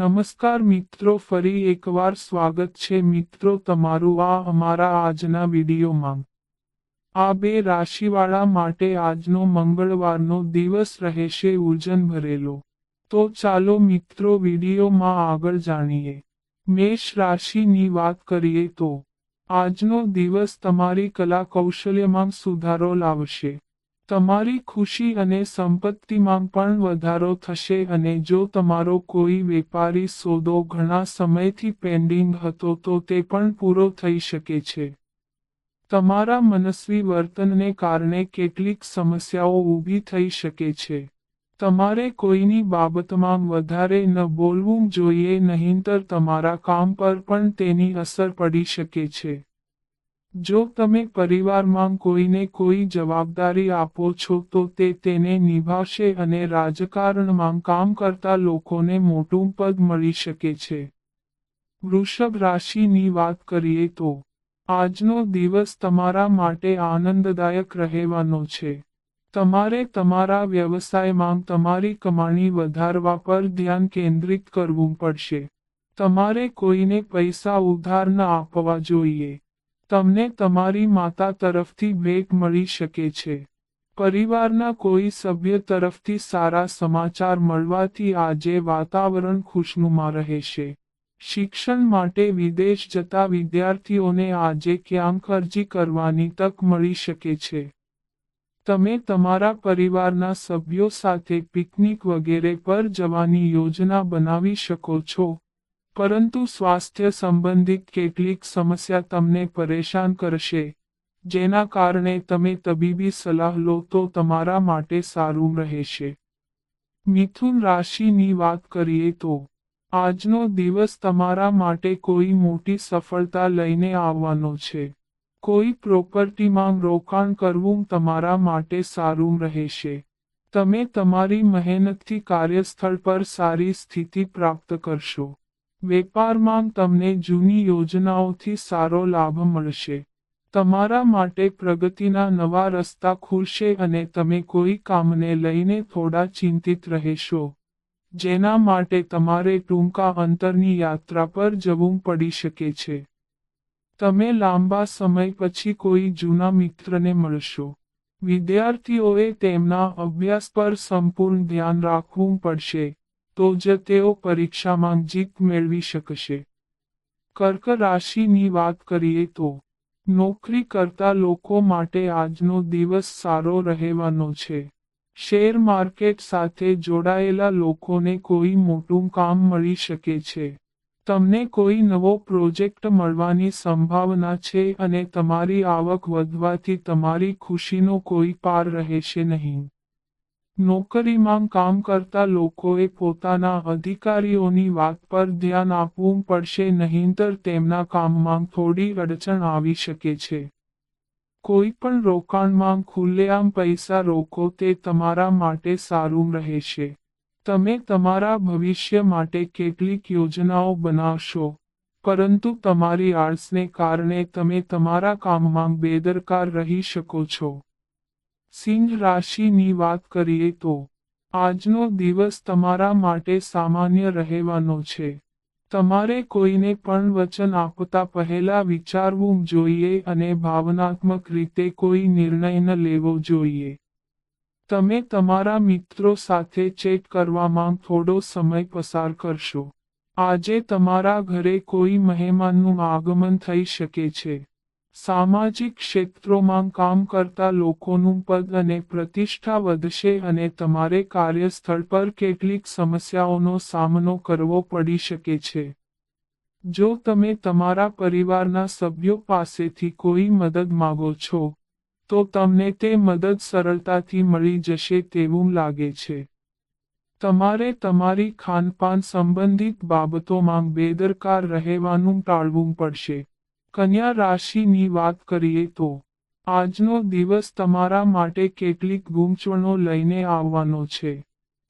નમસ્કાર મિત્રો, ફરી એકવાર સ્વાગત છે મિત્રો તમારું આ અમારા આજના વિડીયોમાં. આ બે રાશિવાળા માટે આજનો મંગળવારનો દિવસ રહેશે ઉર્જન ભરેલો. તો ચાલો મિત્રો વિડીયોમાં આગળ જાણીએ. મેષ રાશિની વાત કરીએ તો, આજનો દિવસ તમારી કલા કૌશલ્યમાં સુધારો લાવશે. તમારી ખુશી અને સંપત્તિમાં પણ વધારો થશે અને જો તમારો કોઈ વેપારી સોદો ઘણા સમયથી પેન્ડિંગ હતો તો તે પણ પૂરો થઈ શકે છે. તમારા મનસ્વી વર્તનને કારણે કેટલીક સમસ્યાઓ ઊભી થઈ શકે છે. તમારે કોઈની બાબતમાં વધારે ન બોલવું જોઈએ નહીંતર તમારા કામ પર પણ તેની અસર પડી શકે છે. જો તમે પરિવારમાં કોઈને કોઈ જવાબદારી આપો છો, તો તે તેને નિભાવશે અને રાજકારણમાં કામ કરતા લોકોને મોટું પદ મળી શકે છે. વૃષભ રાશિની વાત કરીએ તો, આજનો દિવસ તમારા માટે આનંદદાયક રહેવાનો છે. તમારે તમારા વ્યવસાયમાં તમારી કમાણી વધારવા પર ધ્યાન કેન્દ્રિત કરવું પડશે. તમારે કોઈને પૈસા ઉધાર ન આપવા જોઈએ. તમને તમારી માતા તરફથી ભેટ મળી શકે છે. પરિવારના કોઈ સભ્ય તરફથી સારા સમાચાર મળવાથી આજે વાતાવરણ ખુશનુમા રહેશે. શિક્ષણ માટે વિદેશ જતા વિદ્યાર્થીઓને આજે ક્યાંક અરજી કરવાની તક મળી શકે છે. તમે તમારા પરિવારના સભ્યો સાથે પિકનિક વગેરે પર જવાની યોજના બનાવી શકો છો. પરંતુ સ્વાસ્થ્ય સંબંધિત કેટલીક સમસ્યા તમને પરેશાન કરશે, જેના કારણે તમે તબીબી સલાહ લો તો તમારા માટે સારું રહેશે. મિથુન રાશિની વાત કરીએ તો, આજનો દિવસ તમારા માટે કોઈ મોટી સફળતા લઈને આવવાનો છે. કોઈ પ્રોપર્ટીમાં રોકાણ કરવું તમારા માટે સારું રહેશે. તમે તમારી મહેનતથી કાર્યસ્થળ પર સારી સ્થિતિ પ્રાપ્ત કરશો. વેપારમાં તમને જૂની યોજનાઓથી સારો લાભ મળશે. તમારા માટે પ્રગતિના નવા રસ્તા ખુલશે અને તમે કોઈ કામને લઈને થોડા ચિંતિત રહેશો. જેના માટે તમારે ટૂંકા અંતરની યાત્રા પર જવું પડી શકે છે. તમે લાંબા સમય પછી કોઈ જૂના મિત્રને મળશો. વિદ્યાર્થીઓએ તેમના અભ્યાસ પર સંપૂર્ણ ધ્યાન રાખવું પડશે. તો જ તેઓ પરીક્ષામાં જીત મેળવી શકશે. કર્ક રાશિની વાત કરીએ તો, નોકરી કરતા લોકો માટે આજનો દિવસ સારો રહેવાનો છે. શેર માર્કેટ સાથે જોડાયેલા લોકોને કોઈ મોટું કામ મળી શકે છે. તમને કોઈ નવો પ્રોજેક્ટ મળવાની સંભાવના છે અને તમારી આવક વધવાથી તમારી ખુશીનો કોઈ પાર રહેશે નહીં. નોકરીમાં કામ કરતા લોકોએ પોતાના અધિકારીઓની વાત પર ધ્યાન આપવું પડશે નહીંતર તેમના કામમાં થોડી અડચણ આવી શકે છે. કોઈ પણ રોકાણમાં ખુલ્લેઆમ પૈસા રોકો તે તમારા માટે સારું રહેશે. તમે તમારા ભવિષ્ય માટે કેટલીક યોજનાઓ બનાવશો, પરંતુ તમારી આળસને કારણે તમે તમારા કામમાં બેદરકાર રહી શકો છો. સિંહ રાશિની વાત કરીએ તો, આજનો દિવસ તમારા માટે સામાન્ય રહેવાનો છે. તમારે કોઈને પણ વચન આપતા પહેલા વિચારવું જોઈએ અને ભાવનાત્મક રીતે કોઈ નિર્ણય ન લેવો જોઈએ. તમે તમારા મિત્રો સાથે ચેટ કરવામાં થોડો સમય પસાર કરશો. આજે તમારા ઘરે કોઈ મહેમાનનું આગમન થઈ શકે છે. સામાજિક ક્ષેત્રોમાં કામ કરતા લોકોનું પદ અને પ્રતિષ્ઠા વધશે અને તમારે કાર્યસ્થળ પર કેટલીક સમસ્યાઓનો સામનો કરવો પડી શકે છે. જો તમે તમારા પરિવારના સભ્યો પાસેથી કોઈ મદદ માગો છો, તો તમને તે મદદ સરળતાથી મળી જશે તેવું લાગે છે. તમારે તમારી ખાનપાન સંબંધિત બાબતોમાં બેદરકાર રહેવાનું ટાળવું પડશે. કન્યા રાશિની વાત કરીએ તો, આજનો દિવસ તમારા માટે કેટલીક ગૂંચવણો લઈને આવવાનો છે.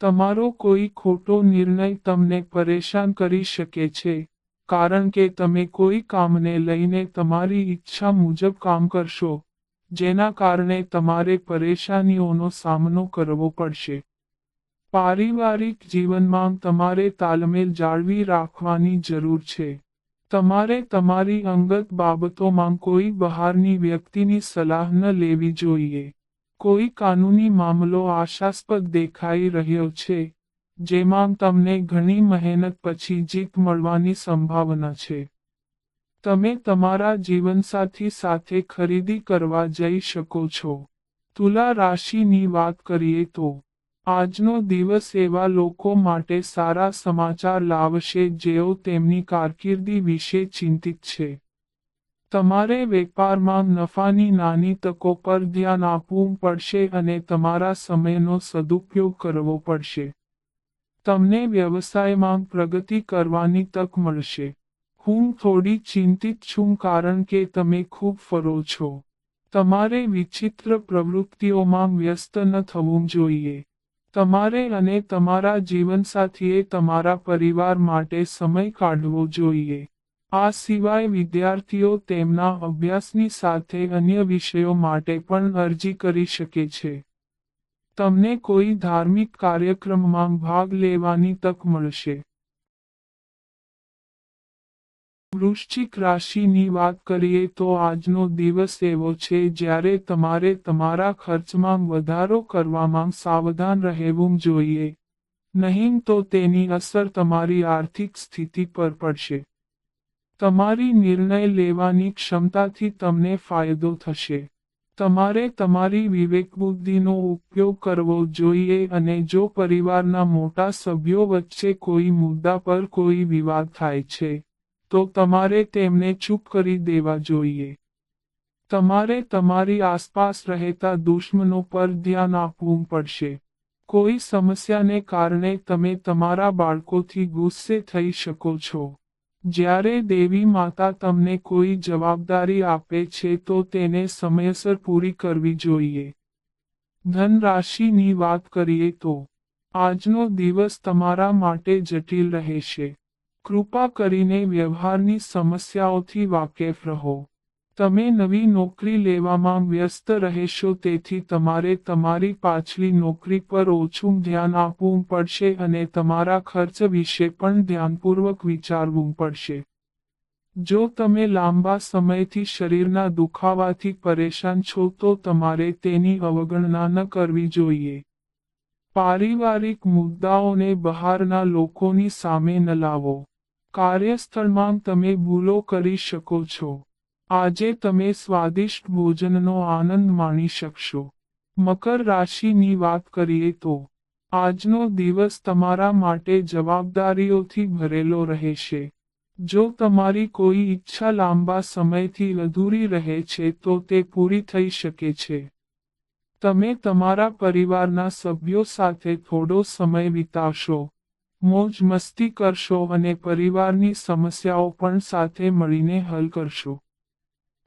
તમારો કોઈ ખોટો નિર્ણય તમને પરેશાન કરી શકે છે, કારણ કે તમે કોઈ કામને લઈને તમારી ઈચ્છા મુજબ કામ કરશો, જેના કારણે તમારે પરેશાનીઓનો સામનો કરવો પડશે. પારિવારિક જીવનમાં તમારે તાલમેલ જાળવી રાખવાની જરૂર છે. તમારે તમારી અંગત બાબતોમાં કોઈ બહારની વ્યક્તિની સલાહ ન લેવી જોઈએ. કોઈ કાનૂની મામલો આશાસ્પદ દેખાઈ રહ્યો છે, જેમાં તમને ઘણી મહેનત પછી જીત મળવાની સંભાવના છે. તમે તમારા જીવનસાથી સાથે ખરીદી કરવા જઈ શકો છો. તુલા રાશિની વાત કરીએ તો આજનો દિવસ એવા લોકો માટે સારા સમાચાર લાવશે જેઓ તેમની કારકિર્દી વિશે ચિંતિત છે. તમારે વેપારમાં નફાની નાની તકો પર ધ્યાન આપવું પડશે અને તમારા સમયનો સદુપયોગ કરવો પડશે. તમને વ્યવસાયમાં પ્રગતિ કરવાની તક મળશે. હું થોડી ચિંતિત છું કારણ કે તમે ખૂબ ફરો છો. તમારે વિચિત્ર પ્રવૃત્તિઓમાં વ્યસ્ત ન થવું જોઈએ. તમારે અને તમારા જીવનસાથીએ તમારા પરિવાર માટે સમય કાઢવો જોઈએ. આ સિવાય વિદ્યાર્થીઓ તેમના અભ્યાસની સાથે અન્ય વિષયો માટે પણ અરજી કરી શકે છે. તમને કોઈ ધાર્મિક કાર્યક્રમમાં ભાગ લેવાની તક મળશે. વૃશ્ચિક રાશિની વાત કરીએ તો આજનો દિવસ એવો છે જ્યારે તમારે તમારા ખર્ચમાં વધારો કરવામાં સાવધાન રહેવું જોઈએ. નહીં તો તેની અસર તમારી આર્થિક સ્થિતિ પર પડશે. તમારી નિર્ણય લેવાની ક્ષમતાથી તમને ફાયદો થશે. તમારે તમારી વિવેકબુદ્ધિનો ઉપયોગ કરવો જોઈએ અને જો પરિવારના મોટા સભ્યો વચ્ચે કોઈ મુદ્દા પર કોઈ વિવાદ થાય છે તો તમારે તેમને ચૂપ કરી દેવા જોઈએ. તમારે તમારી આસપાસ રહેતા દુશ્મનો પર ધ્યાન આપવું પડશે. કોઈ સમસ્યાને કારણે તમે તમારા બાળકોથી ગુસ્સે થઈ શકો છો. જ્યારે દેવી માતા તમને કોઈ જવાબદારી આપે છે તો તેને સમયસર પૂરી કરવી જોઈએ. ધન રાશિની વાત કરીએ તો, આજનો દિવસ તમારા માટે જટિલ રહેશે. કૃપા કરીને વ્યવહારની સમસ્યાઓથી વાકેફ રહો. તમે નવી નોકરી લેવામાં વ્યસ્ત રહેશો, તેથી તમારે તમારી પાછલી નોકરી પર ઓછું ધ્યાન આપવું પડશે અને તમારા ખર્ચ વિશે પણ ધ્યાનપૂર્વક વિચારવું પડશે. જો તમે લાંબા સમયથી શરીરના દુખાવાથી પરેશાન છો, તો તમારે તેની અવગણના ન કરવી જોઈએ. પારિવારિક મુદ્દાઓને બહારના લોકોની સામે ન લાવો. કાર્યસ્થળમાં તમે ભૂલો કરી શકો છો. આજે તમે સ્વાદિષ્ટ ભોજનનો આનંદ માણી શકશો. મકર રાશિની વાત કરીએ તો, આજનો દિવસ તમારા માટે જવાબદારીઓથી ભરેલો રહેશે. જો તમારી કોઈ ઈચ્છા લાંબા સમયથી અધૂરી રહે છે તો તે પૂરી થઈ શકે છે. તમે તમારા પરિવારના સભ્યો સાથે થોડો સમય વિતાવશો. મોજ મસ્તી કરશો અને પરિવારની સમસ્યાઓ પણ સાથે મળીને હલ કરશો.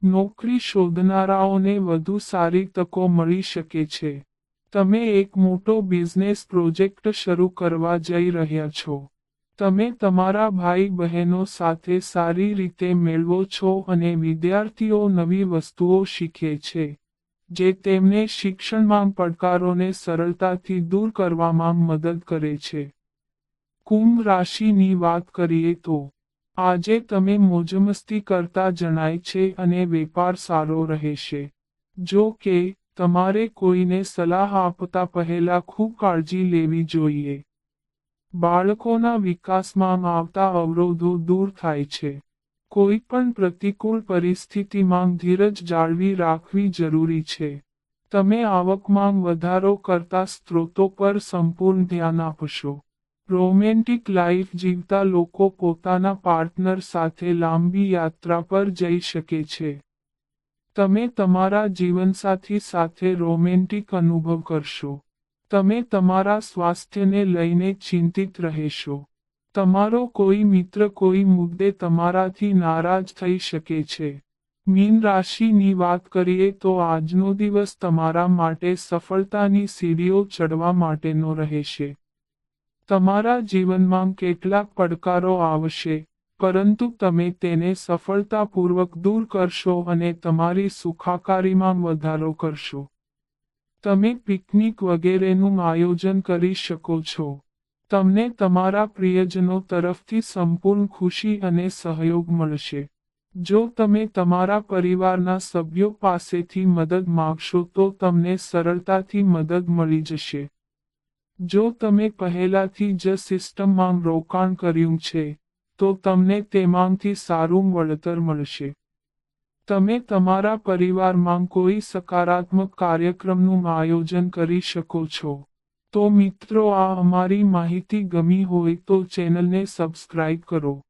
નોકરી શોધનારાઓને વધુ સારી તકો મળી શકે છે. તમે એક મોટો બિઝનેસ પ્રોજેક્ટ શરૂ કરવા જઈ રહ્યા છો. તમે તમારા ભાઈ બહેનો સાથે સારી રીતે મેળવો છો અને વિદ્યાર્થીઓ નવી વસ્તુઓ શીખે છે, જે તેમને શિક્ષણમાં પડકારોને સરળતાથી દૂર કરવામાં મદદ કરે છે. કુંભ રાશિની વાત કરીએ તો, આજે તમે મોજમસ્તી કરતા જણાય છે અને વેપાર સારો રહેશે. જો કે, તમારે કોઈને સલાહ આપતા પહેલા ખૂબ કાળજી લેવી જોઈએ. બાળકોના વિકાસમાં આવતા અવરોધો દૂર થાય છે. કોઈ પણ પ્રતિકૂળ પરિસ્થિતિમાં ધીરજ જાળવી રાખવી જરૂરી છે. તમે આવકમાં વધારો કરતા સ્ત્રોતો પર સંપૂર્ણ ધ્યાન આપશો. રોમેન્ટિક લાઈફ જીવતા લોકો પોતાના પાર્ટનર સાથે લાંબી યાત્રા પર જઈ શકે છે. તમે તમારા જીવનસાથી સાથે રોમેન્ટિક અનુભવ કરશો. તમે તમારા સ્વાસ્થ્યને લઈને ચિંતિત રહેશો. તમારો કોઈ મિત્ર કોઈ મુદ્દે તમારાથી નારાજ થઈ શકે છે. મીન રાશિની વાત કરીએ તો આજનો દિવસ તમારા માટે સફળતાની સીડીઓ ચડવા માટેનો રહેશે. તમારા જીવનમાં કેટલાક પડકારો આવશે, પરંતુ તમે તેને સફળતાપૂર્વક દૂર કરશો અને તમારી સુખાકારીમાં વધારો કરશો. તમે પિકનિક વગેરેનું આયોજન કરી શકો છો. તમને તમારા પ્રિયજનો તરફથી સંપૂર્ણ ખુશી અને સહયોગ મળશે. જો તમે તમારા પરિવારના સભ્યો પાસેથી મદદ માગશો તો તમને સરળતાથી મદદ મળી જશે. જો તમે પહેલાથી જ સિસ્ટમમાં રોકાણ કર્યું છે, તો તમને તેમાંથી સારું વળતર મળશે. તમે તમારા પરિવારમાં કોઈ સકારાત્મક કાર્યક્રમનું આયોજન કરી શકો છો. તો મિત્રો, આ અમારી માહિતી ગમી હોય તો ચેનલને સબસ્ક્રાઇબ કરો.